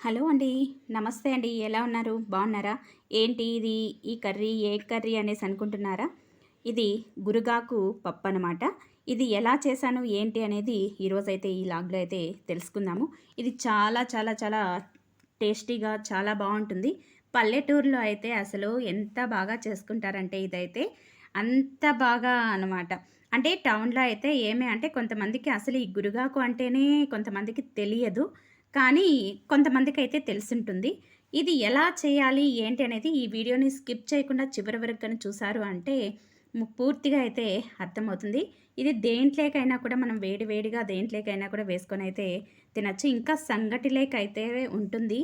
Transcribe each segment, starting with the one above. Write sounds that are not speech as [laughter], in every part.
Hello అండి నమస్తే అండి ఎలా ఉన్నారు? బాగున్నారా? ఏంటి ఇది? ఈ కర్రీ ఏ కర్రీ అనేసి అనుకుంటున్నారా? ఇది గురుగాకు పప్పు అనమాట ఇది ఎలా చేశాను ఏంటి అనేది ఈరోజైతే ఈ లాగ్లో అయితే తెలుసుకుందాము. ఇది చాలా చాలా చాలా టేస్టీగా చాలా బాగుంటుంది. పల్లెటూరులో అయితే అసలు ఎంత బాగా చేసుకుంటారంటే ఇదైతే అంత బాగా అనమాట అంటే టౌన్లో అయితే ఏమే అంటే కొంతమందికి అసలు ఈ గురుగాకు అంటేనే కొంతమందికి తెలియదు. కానీ కొంతమందికి అయితే తెలిసింటుంది. ఇది ఎలా చేయాలి? ఏంటి అనేది ఈ వీడియోని స్కిప్ చేయకుండా చివరి వరకు కానీ చూసారు అంటే పూర్తిగా అయితే అర్థమవుతుంది. ఇది దేంట్లోకైనా కూడా మనం వేడి వేడిగా దేంట్లోకైనా కూడా వేసుకొని అయితే తినచ్చు. ఇంకా సంగటిలేక అయితే ఉంటుంది.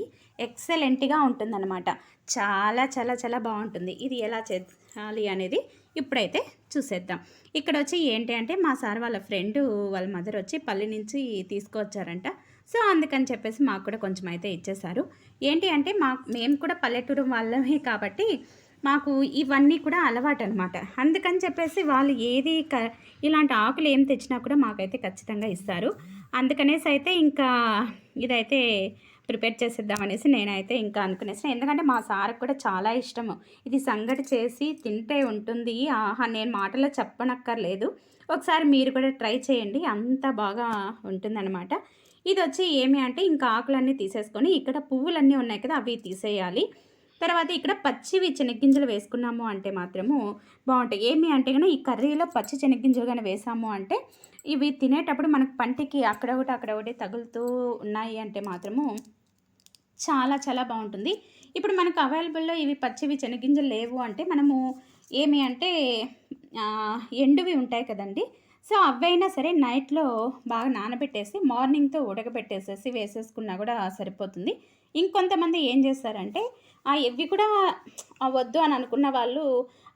ఎక్సలెంట్గా ఉంటుందన్నమాట. చాలా చాలా చాలా బాగుంటుంది. ఇది ఎలా చేయాలి అనేది ఇప్పుడైతే చూసేద్దాం. ఇక్కడ వచ్చి ఏంటి అంటే మా సార్ వాళ్ళ ఫ్రెండ్ వాళ్ళ మదర్ వచ్చి పల్లె నుంచి తీసుకొచ్చారంట. సో అందుకని చెప్పేసి మాకు కూడా కొంచెం అయితే ఇచ్చేశారు. ఏంటి అంటే మా మేము కూడా పల్లెటూరు వాళ్ళమే కాబట్టి మాకు ఇవన్నీ కూడా అలవాటు అనమాట అందుకని చెప్పేసి వాళ్ళు ఏది క ఇలాంటి ఆకులు ఏం తెచ్చినా కూడా మాకైతే ఖచ్చితంగా ఇస్తారు. అందుకనేసి అయితే ఇంకా ఇదైతే ప్రిపేర్ చేసేద్దామనేసి నేనైతే ఇంకా అనుకునేసాను ఎందుకంటే మా సార్కి కూడా చాలా ఇష్టము. ఇది సంగటి చేసి తింటే ఉంటుంది. ఆహా నేను మాటలో చెప్పనక్కర్లేదు. ఒకసారి మీరు కూడా ట్రై చేయండి. అంత బాగా ఉంటుందన్నమాట. ఇది వచ్చి ఏమి అంటే ఇంకా ఆకులన్నీ తీసేసుకొని ఇక్కడ పువ్వులన్నీ ఉన్నాయి కదా అవి తీసేయాలి. తర్వాత ఇక్కడ పచ్చివి చెనగ్గింజలు వేసుకున్నాము అంటే మాత్రము బాగుంటాయి. ఏమి అంటే కనుక ఈ కర్రీలో పచ్చి చెనగ్గింజలు కానీ వేసాము అంటే ఇవి తినేటప్పుడు మనకు పంటికి అక్కడ ఒకటి అక్కడ ఒకటి తగులుతూ ఉన్నాయి అంటే మాత్రము చాలా చాలా బాగుంటుంది. ఇప్పుడు మనకు అవైలబుల్లో ఇవి పచ్చివి చెనగ్గింజలు లేవు అంటే మనము ఏమి అంటే ఎండువి ఉంటాయి కదండి. సో అవైనా సరే నైట్లో బాగా నానబెట్టేసి మార్నింగ్తో ఉడకబెట్టేసేసి వేసేసుకున్నా కూడా సరిపోతుంది. ఇంకొంతమంది ఏం చేస్తారంటే ఆ ఇవి కూడా వద్దు అని అనుకున్న వాళ్ళు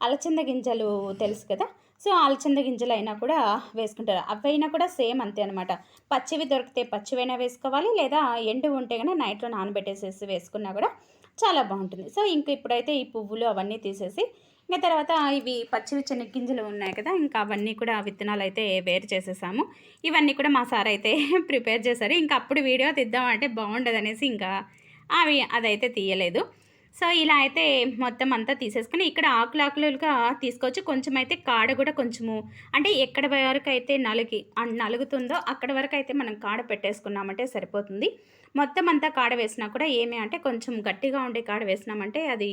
అలచంద గింజలు తెలుసు కదా సో అలచంద గింజలు అయినా కూడా వేసుకుంటారు. అవైనా కూడా సేమ్ అంతే అనమాట పచ్చివి దొరికితే పచ్చివైనా వేసుకోవాలి లేదా ఎండు ఉంటే కనుక నైట్లో నానబెట్టేసేసి వేసుకున్నా కూడా చాలా బాగుంటుంది. సో ఇంక ఇప్పుడైతే ఈ పువ్వులు అవన్నీ తీసేసి ఇంకా తర్వాత ఇవి పచ్చివి శనగ్గింజలు ఉన్నాయి కదా ఇంకా అవన్నీ కూడా విత్తనాలు అయితే వేరు చేసేసాము. ఇవన్నీ కూడా మా సార్ అయితే [laughs] ప్రిపేర్ చేశారు. ఇంకా అప్పుడు వీడియో తీద్దామంటే బాగుండదు అనేసి ఇంకా అవి అదైతే తీయలేదు. సో ఇలా అయితే మొత్తం అంతా తీసేసుకుని ఇక్కడ ఆకులు ఆకులుగా తీసుకోవచ్చు. కొంచెం అయితే కాడ కూడా కొంచెము అంటే ఎక్కడ వరకు అయితే నలిగి నలుగుతుందో అక్కడ వరకు అయితే మనం కాడ పెట్టేసుకున్నామంటే సరిపోతుంది. మొత్తం అంతా కాడ వేసినా కూడా ఏమి అంటే కొంచెం గట్టిగా ఉండే కాడ వేసినామంటే అది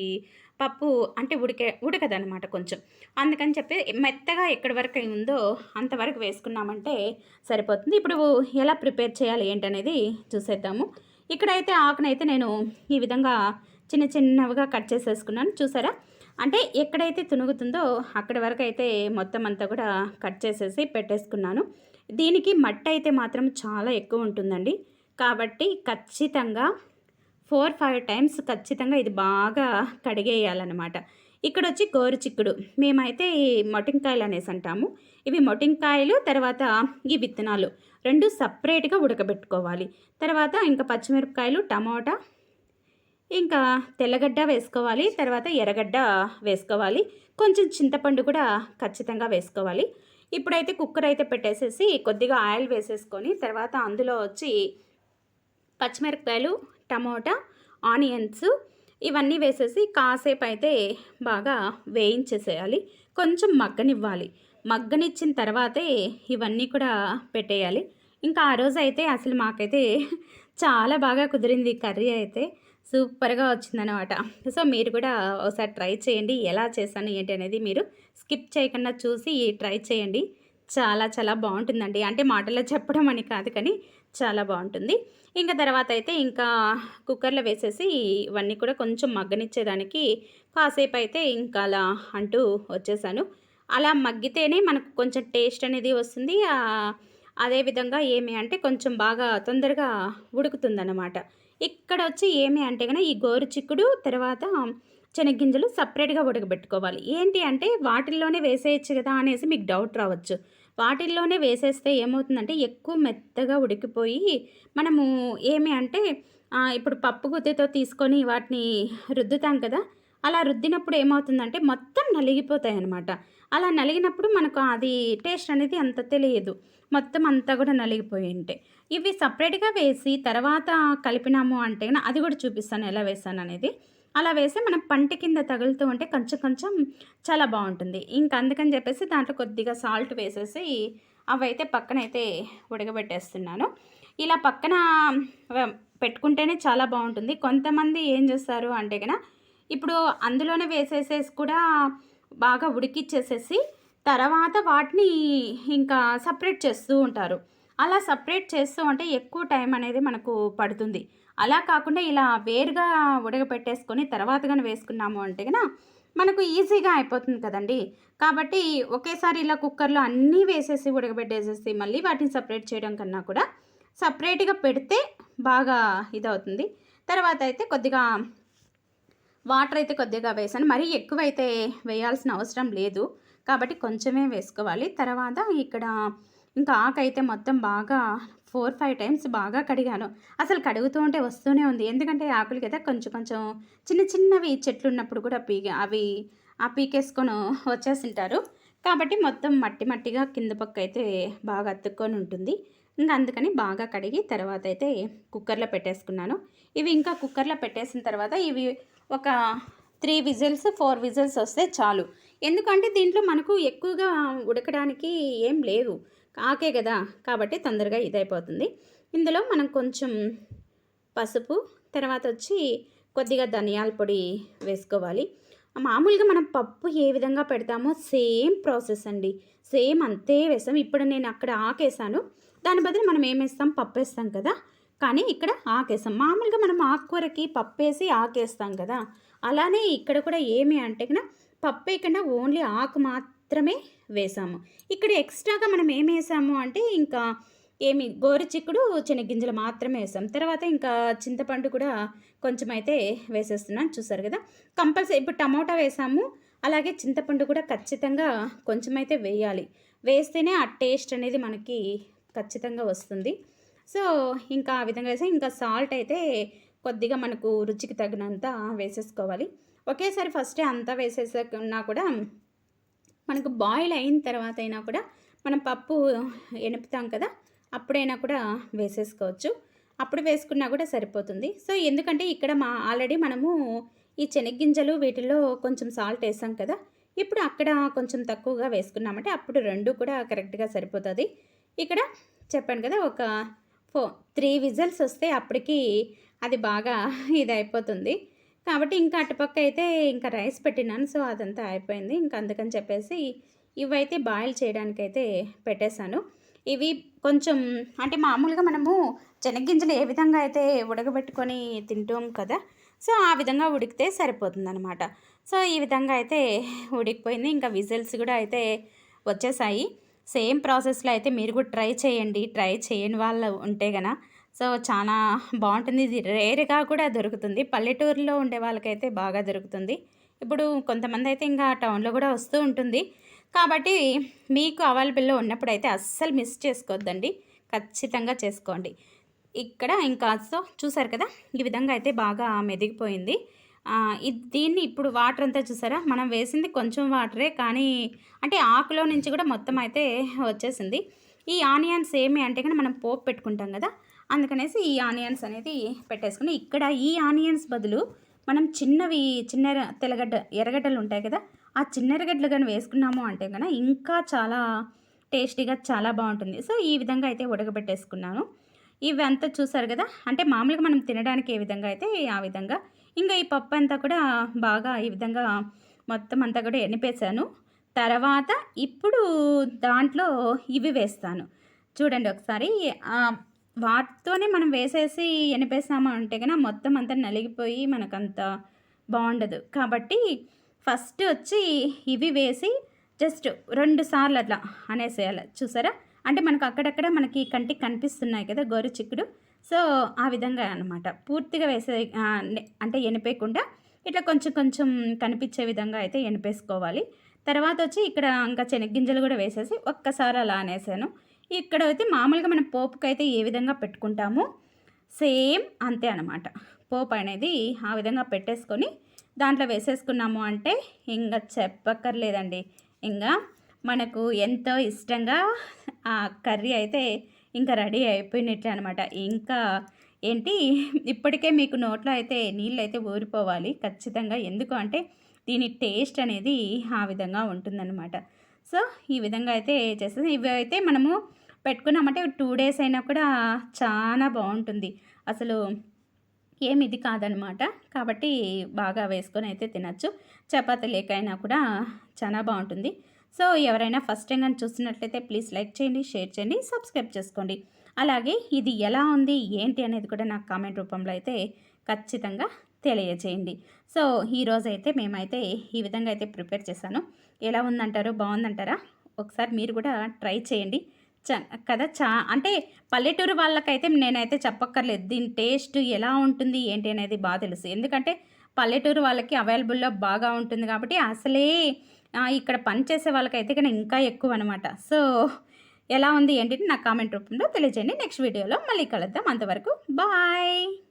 పప్పు అంటే ఉడికే ఉడకదనమాట కొంచెం. అందుకని చెప్పి మెత్తగా ఎక్కడి వరకు ఉందో అంతవరకు వేసుకున్నామంటే సరిపోతుంది. ఇప్పుడు ఎలా ప్రిపేర్ చేయాలి ఏంటనేది చూసేద్దాము. ఇక్కడైతే ఆకునైతే నేను ఈ విధంగా చిన్న చిన్నవిగా కట్ చేసేసుకున్నాను. చూసారా? అంటే ఎక్కడైతే తునుగుతుందో అక్కడి వరకు అయితే మొత్తం అంతా కూడా కట్ చేసేసి పెట్టేసుకున్నాను. దీనికి మట్టి అయితే మాత్రం చాలా ఎక్కువ ఉంటుందండి. కాబట్టి ఖచ్చితంగా ఫోర్ ఫైవ్ టైమ్స్ ఖచ్చితంగా ఇది బాగా కడిగేయాలన్నమాట. ఇక్కడ వచ్చి గోరు చిక్కుడు. మేమైతే ఈ మొటింకాయలు అనేసి అంటాము. ఇవి మొటింకాయలు తర్వాత ఈ విత్తనాలు. రెండు సపరేట్గా ఉడకబెట్టుకోవాలి. తర్వాత ఇంకా పచ్చిమిరపకాయలు టమాటా ఇంకా తెల్లగడ్డ వేసుకోవాలి తర్వాత ఎర్రగడ్డ వేసుకోవాలి కొంచెం చింతపండు కూడా ఖచ్చితంగా వేసుకోవాలి. ఇప్పుడైతే కుక్కర్ అయితే పెట్టేసేసి కొద్దిగా ఆయిల్ వేసేసుకొని తర్వాత అందులో వచ్చి పచ్చిమిరపకాయలు టమోటా ఆనియన్స్ ఇవన్నీ వేసేసి కాసేపు అయితే బాగా వేయించేసేయాలి. కొంచెం మగ్గనివ్వాలి. మగ్గనిచ్చిన తర్వాతే ఇవన్నీ కూడా పెట్టేయాలి. ఇంకా ఆ రోజు అయితే అసలు మాకైతే చాలా బాగా కుదిరింది కర్రీ అయితే. సూపర్గా వచ్చిందనమాట సో మీరు కూడా ఒకసారి ట్రై చేయండి. ఎలా చేశాను ఏంటి అనేది మీరు స్కిప్ చేయకుండా చూసి ట్రై చేయండి. చాలా చాలా బాగుంటుందండి. అంటే మాటల్లో చెప్పడం అని కాదు కానీ చాలా బాగుంటుంది. ఇంకా తర్వాత అయితే ఇంకా కుక్కర్లో వేసేసి ఇవన్నీ కూడా కొంచెం మగ్గనిచ్చేదానికి కాసేపు అయితే ఇంకా అలా అంటూ వచ్చేసాను. అలా మగ్గితేనే మనకు కొంచెం టేస్ట్ అనేది వస్తుంది. అదేవిధంగా ఏమి అంటే కొంచెం బాగా తొందరగా ఉడుకుతుందన్నమాట. ఇక్కడ వచ్చి ఏమి అంటే కనుక ఈ గోరు చిక్కుడు తర్వాత శనగ్గింజలు సపరేట్గా ఉడకబెట్టుకోవాలి. ఏంటి అంటే వాటిల్లోనే వేసేయచ్చు కదా అనేసి మీకు డౌట్ రావచ్చు. వాటిల్లోనే వేసేస్తే ఏమవుతుందంటే ఎక్కువ మెత్తగా ఉడికిపోయి మనము ఏమి అంటే ఇప్పుడు పప్పు గుత్తితో తీసుకొని వాటిని రుద్దుతాం కదా అలా రుద్దినప్పుడు ఏమవుతుందంటే మొత్తం నలిగిపోతాయి అన్నమాట అలా నలిగినప్పుడు మనకు అది టేస్ట్ అనేది అంత తెలియదు. మొత్తం అంతా కూడా నలిగిపోయి ఉంటాయి ఇవి సపరేట్గా వేసి తర్వాత కలిపినాము అంటే అది కూడా చూపిస్తాను ఎలా వేసాను అనేది. అలా వేసి మనం పంట కింద తగులుతూ ఉంటే కొంచెం కొంచెం చాలా బాగుంటుంది. ఇంకా అందుకని చెప్పేసి దాంట్లో కొద్దిగా సాల్ట్ వేసేసి అవైతే పక్కనైతే ఉడకబెట్టేస్తున్నాను. ఇలా పక్కన పెట్టుకుంటేనే చాలా బాగుంటుంది. కొంతమంది ఏం చేస్తారు అంటే కనుక ఇప్పుడు అందులోనే వేసేసేసి కూడా బాగా ఉడికిచ్చేసేసి తర్వాత వాటిని ఇంకా సపరేట్ చేస్తూ ఉంటారు. అలా సపరేట్ చేస్తూ ఉంటే ఎక్కువ టైం అనేది మనకు పడుతుంది. అలా కాకుండా ఇలా వేరుగా ఉడకపెట్టేసుకొని తర్వాత కానీ వేసుకున్నాము అంటే కనుక మనకు ఈజీగా అయిపోతుంది కదండి. కాబట్టి ఒకేసారి ఇలా కుక్కర్లో అన్నీ వేసేసి ఉడకబెట్టేసేసి మళ్ళీ వాటిని సపరేట్ చేయడం కన్నా కూడా సపరేట్గా పెడితే బాగా ఇదవుతుంది. తర్వాత అయితే కొద్దిగా వాటర్ అయితే కొద్దిగా వేసాను. మరీ అయితే వేయాల్సిన అవసరం లేదు. కాబట్టి కొంచెమే వేసుకోవాలి. తర్వాత ఇక్కడ ఇంకా ఆకైతే మొత్తం బాగా ఫోర్ ఫైవ్ టైమ్స్ బాగా కడిగాను. అసలు కడుగుతూ ఉంటే వస్తూనే ఉంది. ఎందుకంటే ఆకులు కదా కొంచెం కొంచెం చిన్న చిన్నవి చెట్లు ఉన్నప్పుడు కూడా పీక అవి ఆ పీకేసుకొని వచ్చేసింటారు కాబట్టి మొత్తం మట్టి మట్టిగా కింద పక్క అయితే బాగా అతుక్కొని ఉంటుంది. ఇంకా అందుకని బాగా కడిగి తర్వాత అయితే కుక్కర్లో పెట్టేసుకున్నాను. ఇవి ఇంకా కుక్కర్లో పెట్టేసిన తర్వాత ఇవి ఒక త్రీ విజిల్స్ ఫోర్ విజిల్స్ వస్తే చాలు. ఎందుకంటే దీంట్లో మనకు ఎక్కువగా ఉడకడానికి ఏం లేవు ఆకే కదా కాబట్టి తొందరగా ఇదైపోతుంది. ఇందులో మనం కొంచెం పసుపు తర్వాత వచ్చి కొద్దిగా ధనియాల పొడి వేసుకోవాలి. మామూలుగా మనం పప్పు ఏ విధంగా పెడతామో సేమ్ ప్రాసెస్ అండి. సేమ్ అంతే వేస్తాం. ఇప్పుడు నేను అక్కడ ఆకేసాను. దాని బదులు మనం ఏం వేస్తాం? పప్పు వేస్తాం కదా. కానీ ఇక్కడ ఆకేస్తాం మామూలుగా మనం ఆకుకూరకి పప్పు వేసి ఆకేస్తాం కదా. అలానే ఇక్కడ కూడా ఏమి అంటే కన్నా పప్పు వేయకుండా ఓన్లీ ఆకు మాత్రమే వేసాము. ఇక్కడ ఎక్స్ట్రాగా మనం ఏం వేసాము అంటే ఇంకా ఏమి గోరు చిక్కుడు మాత్రమే వేసాం. తర్వాత ఇంకా చింతపండు కూడా కొంచెం అయితే వేసేస్తున్నాను. చూసారు కదా? కంపల్సరీ ఇప్పుడు టమోటా వేసాము. అలాగే చింతపండు కూడా ఖచ్చితంగా కొంచెం అయితే వేయాలి. వేస్తేనే ఆ టేస్ట్ అనేది మనకి ఖచ్చితంగా వస్తుంది. సో ఇంకా ఆ విధంగా వేసి ఇంకా సాల్ట్ అయితే కొద్దిగా మనకు రుచికి తగినంత వేసేసుకోవాలి. ఒకేసారి ఫస్టే అంతా వేసేసుకున్నా కూడా మనకు బాయిల్ అయిన తర్వాత అయినా కూడా మనం పప్పు ఎనుపుతాం కదా అప్పుడైనా కూడా వేసేసుకోవచ్చు. అప్పుడు వేసుకున్నా కూడా సరిపోతుంది. సో ఎందుకంటే ఇక్కడ మా ఆల్రెడీ మనము ఈ శనగ్గింజలు వీటిల్లో కొంచెం సాల్ట్ వేసాం కదా ఇప్పుడు అక్కడ కొంచెం తక్కువగా వేసుకున్నామంటే అప్పుడు రెండు కూడా కరెక్ట్గా సరిపోతుంది. ఇక్కడ చెప్పాను కదా ఒక ఫో త్రీ విజల్స్ వస్తే అప్పటికి అది బాగా ఇది అయిపోతుంది కాబట్టి ఇంకా అటుపక్క అయితే ఇంకా రైస్ పెట్టినాను. సో అదంతా అయిపోయింది. ఇంకా అందుకని చెప్పేసి ఇవైతే బాయిల్ చేయడానికైతే పెట్టేశాను. ఇవి కొంచెం అంటే మామూలుగా మనము చెనగ్గింజలు ఏ విధంగా అయితే ఉడకబెట్టుకొని తింటాం కదా సో ఆ విధంగా ఉడికితే సరిపోతుంది అనమాట సో ఈ విధంగా అయితే ఉడికిపోయింది. ఇంకా విజిల్స్ కూడా అయితే వచ్చేసాయి. సేమ్ ప్రాసెస్లో అయితే మీరు కూడా ట్రై చేయండి. ట్రై చేయని వాళ్ళు ఉంటే గన సో చాలా బాగుంటుంది. ఇది రేర్గా కూడా దొరుకుతుంది. పల్లెటూరులో ఉండే వాళ్ళకైతే బాగా దొరుకుతుంది. ఇప్పుడు కొంతమంది అయితే ఇంకా టౌన్లో కూడా వస్తూ ఉంటుంది. కాబట్టి మీకు అవైలబుల్లో ఉన్నప్పుడు అయితే అస్సలు మిస్ చేసుకోవద్దండి. ఖచ్చితంగా చేసుకోండి. ఇక్కడ ఇంకా సో చూసారు కదా? ఈ విధంగా అయితే బాగా మెదిగిపోయింది. దీన్ని ఇప్పుడు వాటర్ అంతా చూసారా? మనం వేసింది కొంచెం వాటరే కానీ అంటే ఆకులో నుంచి కూడా మొత్తం అయితే వచ్చేసింది. ఈ ఆనియన్స్ ఏమి అంటే కానీ మనం పోపు పెట్టుకుంటాం కదా అందుకనేసి ఈ ఆనియన్స్ అనేది పెట్టేసుకుని ఇక్కడ ఈ ఆనియన్స్ బదులు మనం చిన్నవి చిన్న తెల్లగడ్డ ఎర్రగడ్డలు ఉంటాయి కదా ఆ చిన్న ఎర్రగడ్డలు కానీ వేసుకున్నాము అంటే కనుక ఇంకా చాలా టేస్టీగా చాలా బాగుంటుంది. సో ఈ విధంగా అయితే ఉడకబెట్టేసుకున్నాను. ఇవి అంతా చూసారు కదా అంటే మామూలుగా మనం తినడానికి ఏ విధంగా అయితే ఆ విధంగా ఇంకా ఈ పప్పు అంతా కూడా బాగా ఈ విధంగా మొత్తం అంతా కూడా ఎనిపేశాను తర్వాత ఇప్పుడు దాంట్లో ఇవి వేస్తాను. చూడండి ఒకసారి వాటితోనే మనం వేసేసి ఎనిపేసాము అంటే కనుక మొత్తం అంతా నలిగిపోయి మనకంత బాగుండదు. కాబట్టి ఫస్ట్ వచ్చి ఇవి వేసి జస్ట్ రెండు సార్లు అట్లా అనేసేయాలి. చూసారా? అంటే మనకు అక్కడక్కడ మనకి కంటికి కనిపిస్తున్నాయి కదా గోరు చిక్కుడు సో ఆ విధంగా అనమాట పూర్తిగా వేసే అంటే ఎనిపేయకుండా ఇట్లా కొంచెం కొంచెం కనిపించే విధంగా అయితే ఎనిపేసుకోవాలి. తర్వాత వచ్చి ఇక్కడ ఇంకా శనగ్గింజలు కూడా వేసేసి ఒక్కసారి అలా అనేసాను. ఇక్కడ అయితే మామూలుగా మనం పోపుకైతే ఏ విధంగా పెట్టుకుంటామో సేమ్ అంతే అనమాట పోపు అనేది ఆ విధంగా పెట్టేసుకొని దాంట్లో వేసేసుకున్నాము అంటే ఇంకా చెప్పక్కర్లేదండి. ఇంకా మనకు ఎంతో ఇష్టంగా ఆ కర్రీ అయితే ఇంకా రెడీ అయిపోయినట్లే అనమాట ఇంకా ఏంటి? ఇప్పటికే మీకు నోట్లో అయితే నీళ్ళు అయితే ఊరిపోవాలి ఖచ్చితంగా. ఎందుకు అంటే దీని టేస్ట్ అనేది ఆ విధంగా ఉంటుందన్నమాట. సో ఈ విధంగా అయితే చేస్తుంది ఇవి అయితే మనము పెట్టుకున్నామంటే టూ డేస్ అయినా కూడా చాలా బాగుంటుంది. అసలు ఏమి ఇది కాదనమాట కాబట్టి బాగా వేసుకొని అయితే తినచ్చు. చపాతీ లేకైనా కూడా చాలా బాగుంటుంది. సో ఎవరైనా ఫస్ట్ టైం కానీ చూస్తున్నట్లయితే ప్లీజ్ లైక్ చేయండి షేర్ చేయండి సబ్స్క్రైబ్ చేసుకోండి. అలాగే ఇది ఎలా ఉంది ఏంటి అనేది కూడా నాకు కామెంట్ రూపంలో అయితే ఖచ్చితంగా తెలియజేయండి. సో ఈరోజు అయితే మేమైతే ఈ విధంగా అయితే ప్రిపేర్ చేశాను. ఎలా ఉందంటారు బాగుందంటారా? ఒకసారి మీరు కూడా ట్రై చేయండి. చ కదా చా అంటే పల్లెటూరు వాళ్ళకైతే నేనైతే చెప్పక్కర్లేదు. దీని టేస్ట్ ఎలా ఉంటుంది ఏంటి అనేది బాగా తెలుసు. ఎందుకంటే పల్లెటూరు వాళ్ళకి అవైలబుల్లో బాగా ఉంటుంది కాబట్టి అసలే ఇక్కడ పనిచేసే వాళ్ళకైతే కానీ ఇంకా ఎక్కువ అనమాట సో ఎలా ఉంది ఏంటి నా కామెంట్ రూపంలో తెలియజేయండి. నెక్స్ట్ వీడియోలో మళ్ళీ కలుద్దాం. అంతవరకు బాయ్!